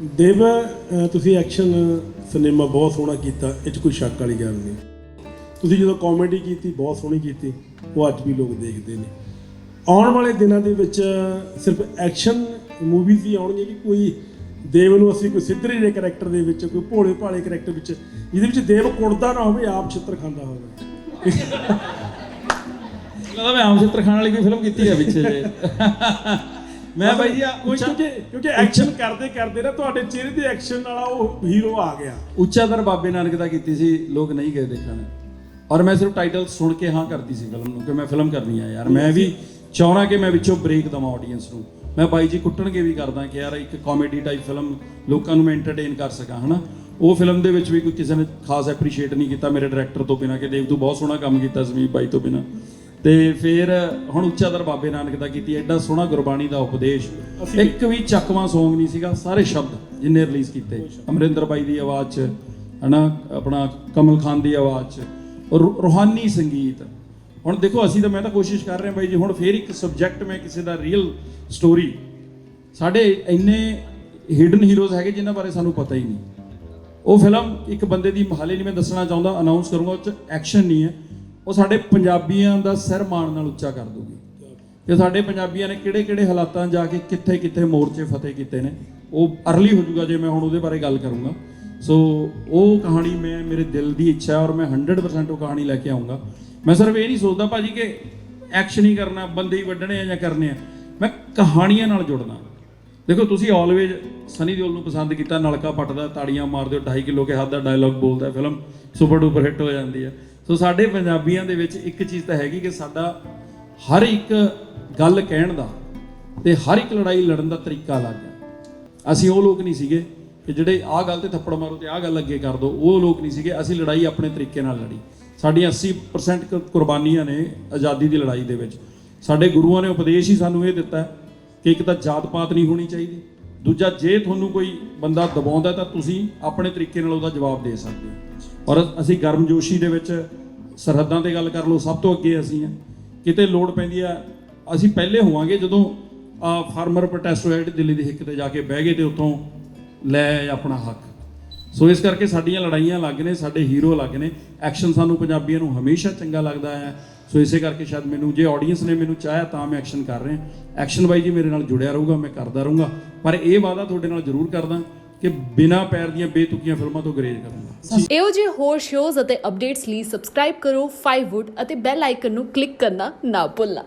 ਦੇਵ ਤੁਸੀਂ action cinema ਬਹੁਤ ਸੋਹਣਾ ਕੀਤਾ, ਇਹ 'ਚ ਕੋਈ ਸ਼ੱਕ ਵਾਲੀ ਗੱਲ ਨਹੀਂ। ਤੁਸੀਂ ਜਦੋਂ ਕਾਮੇਡੀ ਕੀਤੀ, ਬਹੁਤ ਸੋਹਣੀ ਕੀਤੀ, ਉਹ ਅੱਜ ਵੀ ਲੋਕ ਦੇਖਦੇ ਨੇ। ਆਉਣ ਵਾਲੇ ਦਿਨਾਂ ਦੇ ਵਿੱਚ ਸਿਰਫ ਐਕਸ਼ਨ ਮੂਵੀਜ਼ ਹੀ ਆਉਣਗੀਆਂ ਕਿ ਕੋਈ ਦੇਵ ਨੂੰ ਅਸੀਂ ਕੋਈ ਸਿੱਧਰੇ ਦੇ ਕਰੈਕਟਰ ਦੇ ਵਿੱਚ, ਕੋਈ ਭੋਲੇ ਭਾਲੇ ਕਰੈਕਟਰ ਵਿੱਚ, ਜਿਹਦੇ ਵਿੱਚ ਦੇਵ ਕੁੜਦਾ ਨਾ ਹੋਵੇ, ਆਪ ਛਿੱਤਰ ਖਾਂਦਾ ਹੋਵੇ। ਲੱਗਦਾ ਮੈਂ ਆਮ ਚਿੱਤਰ ਖਾਨ ਵਾਲੀ ਕੋਈ ਫਿਲਮ ਕੀਤੀ ਹੈ ਪਿੱਛੇ ਜੇ ਮੈਂ ਬਾਈ ਜੀ ਉੱਚਾ ਕਿਉਂਕਿ ਕਿਉਂਕਿ ਐਕਸ਼ਨ ਕਰਦੇ ਕਰਦੇ ਨਾ ਤੁਹਾਡੇ ਚਿਹਰੇ ਤੇ ਐਕਸ਼ਨ ਵਾਲਾ ਉਹ ਹੀਰੋ ਆ ਗਿਆ। ਉੱਚਾਦਰ ਬਾਬੇ ਨਾਨਕ ਦਾ ਕੀਤੀ ਸੀ ਲੋਕ ਨਹੀਂ ਗਏ ਦੇਖਣ। ਔਰ ਮੈਂ ਸਿਰਫ ਟਾਈਟਲ ਸੁਣ ਕੇ ਹਾਂ ਕਰਦੀ ਸੀ ਫਿਲਮ ਨੂੰ ਕਿ ਮੈਂ ਫਿਲਮ ਕਰਨੀ ਆ ਯਾਰ। ਮੈਂ ਵੀ ਚਾਹਣਾ ਕਿ ਮੈਂ ਵਿੱਚੋਂ ਬ੍ਰੇਕ ਦਵਾਂ ਆਡੀਅנס ਨੂੰ। ਮੈਂ ਬਾਈ ਜੀ ਕੁੱਟਣਗੇ ਵੀ ਕਰਦਾ ਕਿ ਯਾਰ ਇੱਕ ਕਾਮੇਡੀ ਟਾਈਪ ਫਿਲਮ ਲੋਕਾਂ ਨੂੰ ਮੈਂ ਐਂਟਰਟੇਨ ਕਰ ਸਕਾਂ ਹਨਾ? ਉਹ ਫਿਲਮ ਦੇ ਵਿੱਚ ਵੀ ਕੋਈ ਕਿਸੇ ਨੇ ਖਾਸ ਐਪਰੀਸ਼ੀਏਟ ਨਹੀਂ ਕੀਤਾ ਮੇਰੇ ਡਾਇਰੈਕਟਰ ਤੋਂ ਬਿਨਾ ਕਿ ਦੇਵ ਤੂੰ ਬਹੁਤ ਸੋਹਣਾ ਕੰਮ ਕੀਤਾ ਸਮੀਪ ਬਾਈ ਤੋਂ ਬਿਨਾ। ਤੇ ਫਿਰ ਹੁਣ ਉੱਚਾਦਰ ਬਾਬੇ ਨਾਨਕ ਦਾ ਕੀਤੀ ਐਡਾ ਸੋਹਣਾ ਗੁਰਬਾਣੀ ਦਾ ਉਪਦੇਸ਼। ਇੱਕ ਵੀ ਚੱਕਵਾਂ Song ਨਹੀਂ ਸੀਗਾ ਸਾਰੇ ਸ਼ਬਦ ਜਿੰਨੇ ਰਿਲੀਜ਼ ਕੀਤੇ। ਅਮਰਿੰਦਰ ਬਾਈ ਦੀ ਆਵਾਜ਼ 'ਚ ਹਨਾ ਆਪਣਾ ਕਮਲ ਖਾਨ ਦੀ ਆਵਾਜ਼ 'ਚ ਰੂਹਾਨੀ ਸੰਗੀਤ। ਹੁਣ ਦੇਖੋ ਅਸੀਂ ਤਾਂ ਮੈਂ ਤਾਂ ਕੋਸ਼ਿਸ਼ ਕਰ ਰਿਹਾ ਬਾਈ ਜੀ ਹੁਣ ਫੇਰ ਇੱਕ ਸਬਜੈਕਟ ਮੈਂ ਕਿਸੇ ਦਾ ਰੀਅਲ ਸਟੋਰੀ ਸਾਡੇ ਇੰਨੇ ਹਿਡਨ ਹੀਰੋਜ਼ ਹੈਗੇ ਜਿਨ੍ਹਾਂ ਬਾਰੇ ਸਾਨੂੰ ਪਤਾ ਹੀ ਨਹੀਂ। ਉਹ ਫਿਲਮ ਇੱਕ ਬੰਦੇ ਦੀ ਹਾਲੇ ਨਹੀਂ ਮੈਂ ਦੱਸਣਾ ਚਾਹੁੰਦਾ ਅਨਾਉਂਸ ਕਰੂੰਗਾ ਉਹ ਚ ਐਕਸ਼ਨ ਨਹੀਂ ਹੈ। ਉਹ ਸਾਡੇ ਪੰਜਾਬੀਆਂ ਦਾ ਸਿਰ ਮਾਣ ਨਾਲ ਉੱਚਾ ਕਰ ਦੂਗੀ। ਕਿ ਸਾਡੇ ਪੰਜਾਬੀਆਂ ਨੇ ਕਿਹੜੇ ਕਿਹੜੇ ਹਾਲਾਤਾਂ ਜਾ ਕੇ ਕਿੱਥੇ ਕਿੱਥੇ ਮੋਰਚੇ ਫਤਿਹ ਕੀਤੇ ਨੇ, ਉਹ ਅਰਲੀ ਹੋ ਜਾਊਗਾ ਜੇ ਮੈਂ ਹੁਣ ਉਹਦੇ ਬਾਰੇ ਗੱਲ ਕਰੂੰਗਾ। ਸੋ ਉਹ ਕਹਾਣੀ ਮੈਂ, ਮੇਰੇ ਦਿਲ ਦੀ ਇੱਛਾ ਹੈ ਔਰ ਮੈਂ 100% ਉਹ ਕਹਾਣੀ ਲੈ ਕੇ ਆਉਂਗਾ ਮੈਂ ਸਿਰਫ ਇਹ ਨਹੀਂ ਸੋਚਦਾ ਭਾਜੀ ਕਿ ਐਕਸ਼ਨ ਹੀ ਕਰਨਾ, ਬੰਦੇ ਹੀ ਵੱਢਣੇ ਆ ਜਾਂ ਕਰਨੇ ਆ। ਮੈਂ ਕਹਾਣੀਆਂ ਨਾਲ ਜੁੜਨਾ। ਦੇਖੋ, ਤੁਸੀਂ ਆਲਵੇਜ ਸਨੀ ਦਿਓਲ ਨੂੰ ਪਸੰਦ ਕੀਤਾ, ਨਲਕਾ ਪੱਟਦਾ, ਤਾੜੀਆਂ ਮਾਰਦੇ ਹੋ 2.5 ਕਿਲੋ ਕੇ ਹੱਥ ਦਾ ਡਾਇਲੌਗ ਬੋਲਦਾ ਫਿਲਮ ਸੁਪਰ ਡੂਪਰ ਹਿੱਟ ਹੋ ਜਾਂਦੀ ਹੈ। ਸੋ ਸਾਡੇ ਪੰਜਾਬੀਆਂ ਦੇ ਵਿੱਚ ਇੱਕ ਚੀਜ਼ ਤਾਂ ਹੈਗੀ ਕਿ ਸਾਡਾ ਹਰ ਇੱਕ ਗੱਲ ਕਹਿਣ ਦਾ ਤੇ ਹਰ ਇੱਕ ਲੜਾਈ ਲੜਨ ਦਾ ਤਰੀਕਾ ਅਲੱਗ ਹੈ। ਅਸੀਂ ਉਹ ਲੋਕ ਨਹੀਂ ਸੀਗੇ ਕਿ ਜਿਹੜੇ ਆਹ ਗੱਲ ਤੇ ਥੱਪੜ ਮਾਰੋ ਤੇ ਆਹ ਗੱਲ ਅੱਗੇ ਕਰ ਦੋ, ਉਹ ਲੋਕ ਨਹੀਂ ਸੀਗੇ। ਅਸੀਂ ਲੜਾਈ ਆਪਣੇ ਤਰੀਕੇ ਨਾਲ ਲੜੀ। ਸਾਡੀਆਂ 80% ਕੁ ਕੁਰਬਾਨੀਆਂ ਨੇ ਆਜ਼ਾਦੀ ਦੀ ਲੜਾਈ ਦੇ ਵਿੱਚ। ਸਾਡੇ ਗੁਰੂਆਂ ਨੇ ਉਪਦੇਸ਼ ਹੀ ਸਾਨੂੰ ਇਹ ਦਿੱਤਾ ਕਿ ਇੱਕ ਤਾਂ ਜਾਤ ਪਾਤ ਨਹੀਂ ਹੋਣੀ ਚਾਹੀਦੀ, ਦੂਜਾ ਜੇ ਤੁਹਾਨੂੰ ਕੋਈ ਬੰਦਾ ਦਬਾਉਂਦਾ ਤਾਂ ਤੁਸੀਂ ਆਪਣੇ ਤਰੀਕੇ ਨਾਲ ਉਹਦਾ ਜਵਾਬ ਦੇ ਸਕਦੇ ਹੋ। ਔਰ ਅਸੀਂ ਗਰਮਜੋਸ਼ੀ ਦੇ ਵਿੱਚ ਸਰਹੱਦਾਂ ਤੇ ਗੱਲ ਕਰ ਲਓ, ਸਭ ਤੋਂ ਅੱਗੇ ਅਸੀਂ ਆ ਕਿਤੇ ਲੋੜ ਪੈਂਦੀ ਆ, ਅਸੀਂ ਪਹਿਲੇ ਹੋਵਾਂਗੇ ਜਦੋਂ ਫਾਰਮਰ ਪ੍ਰੋਟੈਸਟ ਹੋਇਆ ਦਿੱਲੀ ਦੀ ਹਿੱਕ ਤੇ ਜਾ ਕੇ ਬਹਿ ਗਏ ਤੇ ਉੱਥੋਂ ਲੈ ਆਏ ਆਪਣਾ ਹੱਕ। ਸੋ ਇਸ ਕਰਕੇ ਸਾਡੀਆਂ ਲੜਾਈਆਂ ਅਲੱਗ ਨੇ, ਸਾਡੇ ਹੀਰੋ ਅਲੱਗ ਨੇ। ਐਕਸ਼ਨ ਸਾਨੂੰ ਪੰਜਾਬੀਆਂ ਨੂੰ ਹਮੇਸ਼ਾ ਚੰਗਾ ਲੱਗਦਾ ਹੈ ਸੋ ਇਸੇ ਕਰਕੇ ਸ਼ਾਇਦ ਮੈਨੂੰ, ਜੇ ਆਡੀਅנס ਨੇ ਮੈਨੂੰ ਚਾਹਿਆ ਤਾਂ ਮੈਂ ਐਕਸ਼ਨ ਕਰ ਰਿਹਾ। ਐਕਸ਼ਨ ਬਾਈ ਜੀ ਮੇਰੇ ਨਾਲ ਜੁੜਿਆ ਰਹੂਗਾ, ਮੈਂ ਕਰਦਾ ਰਹੂੰਗਾ। ਪਰ ਇਹ ਵਾਅਦਾ ਤੁਹਾਡੇ ਨਾਲ ਜ਼ਰੂਰ ਕਰਦਾ। ਕਿ ਬਿਨਾਂ ਪੈਰ ਦੀਆਂ ਬੇਤੁਕੀਆਂ ਫਿਲਮਾਂ ਤੋਂ ਗਰੇਜ ਕਰੂੰਗਾ ਇਹੋ ਜਿਹੇ ਹੋਰ ਸ਼ੋਜ਼ ਅਤੇ ਅਪਡੇਟਸ ਲਈ ਸਬਸਕ੍ਰਾਈਬ ਕਰੋ 5wood ਅਤੇ ਬੈਲ ਆਈਕਨ ਨੂੰ ਕਲਿੱਕ ਕਰਨਾ ਨਾ ਭੁੱਲਣਾ।